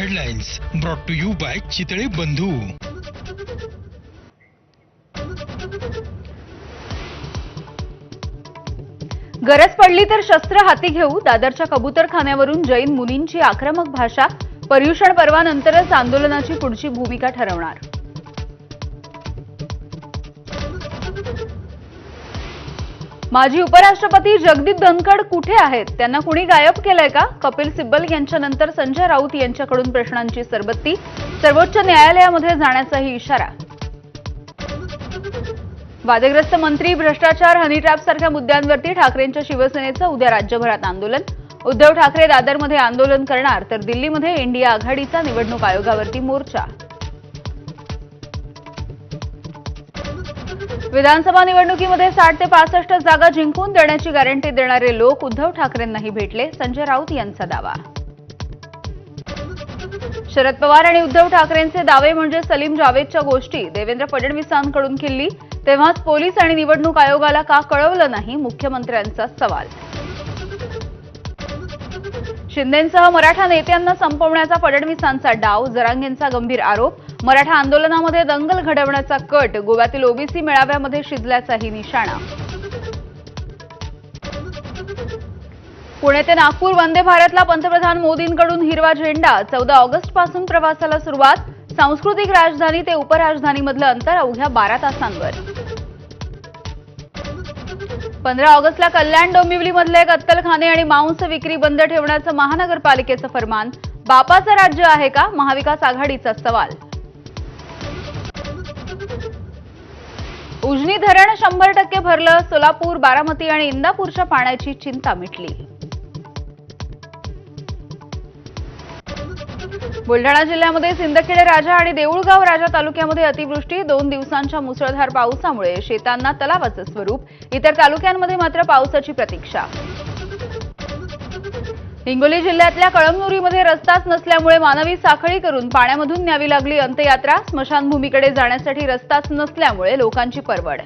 Headlines brought to you by Chitale Bandhu. गरज पडली तर शस्त्र हाती घेऊ. दादरच्या कबूतरखान्यावरून जैन मुनींची आक्रमक भाषा. पर्युषण पर्वानंतरच आंदोलनाची पुढची भूमिका ठरवणार. माजी उपराष्ट्रपती जगदीप धनखड कुठे आहेत? त्यांना कुणी गायब केलंय का? कपिल सिब्बल यांच्यानंतर संजय राऊत यांच्याकडून प्रश्नांची सरबत्ती. सर्वोच्च न्यायालयामध्ये जाण्याचाही इशारा. वादग्रस्त मंत्री भ्रष्टाचार हनीट्रॅप सारख्या मुद्द्यांवरती ठाकरेंच्या शिवसेनेचं उद्या राज्यभरात आंदोलन. उद्धव ठाकरे दादरमध्ये आंदोलन करणार तर दिल्लीमध्ये इंडिया आघाडीचा निवडणूक आयोगावरती मोर्चा. विधानसभा निवडणुकीमध्ये साठ ते पासष्ट जागा जिंकून देण्याची गॅरंटी देणारे लोक उद्धव ठाकरेंनाही भेटले. संजय राऊत यांचा दावा. शरद पवार आणि उद्धव ठाकरेंचे दावे म्हणजे सलीम जावेदच्या गोष्टी. देवेंद्र फडणवीसांकडून खिल्ली. तेव्हाच पोलीस आणि निवडणूक आयोगाला का कळवलं नाही मुख्यमंत्र्यांचा सवाल. शिंदेंसह मराठा नेत्यांना संपवण्याचा फडणवीसांचा डाव जरांगेंचा गंभीर आरोप. मराठा आंदोलनामध्ये दंगल घडवण्याचा कट गोव्यातील ओबीसी मेळाव्यामध्ये शिजल्याचाही निशाणा. पुणे ते नागपूर वंदे भारतला पंतप्रधान मोदींकडून हिरवा झेंडा. चौदा ऑगस्टपासून प्रवासाला सुरुवात. सांस्कृतिक राजधानी ते उपराजधानीमधलं अंतर अवघ्या बारा तासांवर. पंधरा ऑगस्टला कल्याण डोंबिवलीमधले कत्तलखाने आणि मांस विक्री बंद ठेवण्याचं महानगरपालिकेचं फरमान. बापाचं राज्य आहे का? महाविकास आघाडीचा सवाल. उजनी धरण शंभर टक्के भरलं सोलापूर बारामती आणि इंदापूरच्या पाण्याची चिंता मिटली. बुलढाणा जिल्ह्यामध्ये सिंदखेड राजा आणि देऊळगाव राजा तालुक्यामध्ये अतिवृष्टी दोन दिवसांच्या मुसळधार पावसामुळे शेतांना तलावाचं स्वरूप इतर तालुक्यांमध्ये मात्र पावसाची प्रतीक्षा. हिंगोली जिल्ह्यातल्या कळमनुरीमध्ये रस्ताच नसल्यामुळे मानवी साखळी करून पाण्यामधून न्यावी लागली अंत्ययात्रा. स्मशानभूमीकडे जाण्यासाठी रस्ताच नसल्यामुळे लोकांची परवड.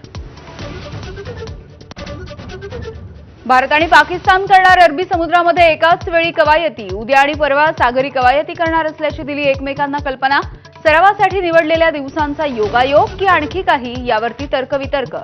भारत आणि पाकिस्तान करणार अरबी समुद्रामध्ये एकाच वेळी कवायती. उद्या आणि परवा सागरी कवायती करणार असल्याची दिली एकमेकांना कल्पना. सरावासाठी निवडलेल्या दिवसांचा योगायोग की आणखी काही यावरती तर्कवितर्क?